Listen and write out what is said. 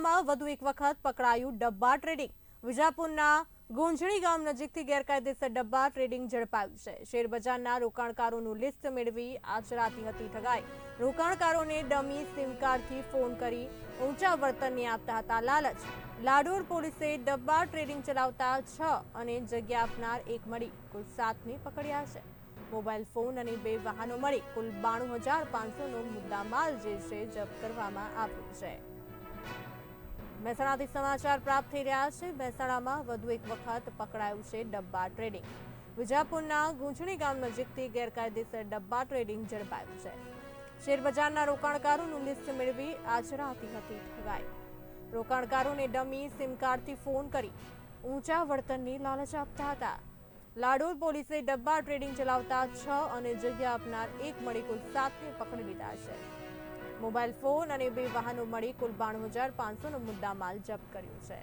મહેસાણામાં વધુ એક વખત પકડાયું ડબ્બા ટ્રેડિંગ વિજાપુરના ગુંજણી ગામ નજીકથી ગેરકાયદેસર ડબ્બા ટ્રેડિંગ ઝડપાયું છે. શેરબજારના રોકાણકારોનું લિસ્ટ મેળવી આચરાતી હતી ઠગાઈ. રોકાણકારોને ડમી સિમ કાર્ડથી ફોન કરી ઊંચા વર્તનની આપતા હતા લાલચ. લાડોર પોલીસે ડબ્બા ટ્રેડિંગ ચલાવતા છ અને જગ્યા આપનાર એક મળી. કુલ સાતને પકડ્યા છે. મોબાઈલ ફોન અને બે વાહનો મળી. કુલ બાણું હજાર પાંચસોનો મુદ્દામાલ જે છે જપ્ત કરવામાં આવ્યો છે. મહેસાણાથી સમાચાર પ્રાપ્ત થઈ રહ્યા છે. મહેસાણામાં વધુ એક વખત પકડાયું છે ડબ્બા ટ્રેડિંગ વિજાપુરના ગુંજણી ગામ નજીકથી ગેરકાયદેસર ડબ્બા ટ્રેડિંગ ઝડપાયું છે. શેરબજારના રોકાણકારોનું લિસ્ટ મેળવી આચરાતી હતી ઠગાઈ. રોકાણકારોને ડમી સિમ કાર્ડથી ફોન કરી ઊંચા વળતરની લાલચ આપતા હતા. લાડોલ પોલીસે ડબ્બા ટ્રેડિંગ ચલાવતા છ અને જગ્યા આપનાર એક મળી કુલ સાતને પકડી લીધા છે. મોબાઈલ ફોન અને બે વાહનો મળી કુલ બાણું હજાર પાંચસોનો મુદ્દામાલ જપ્ત કર્યો છે.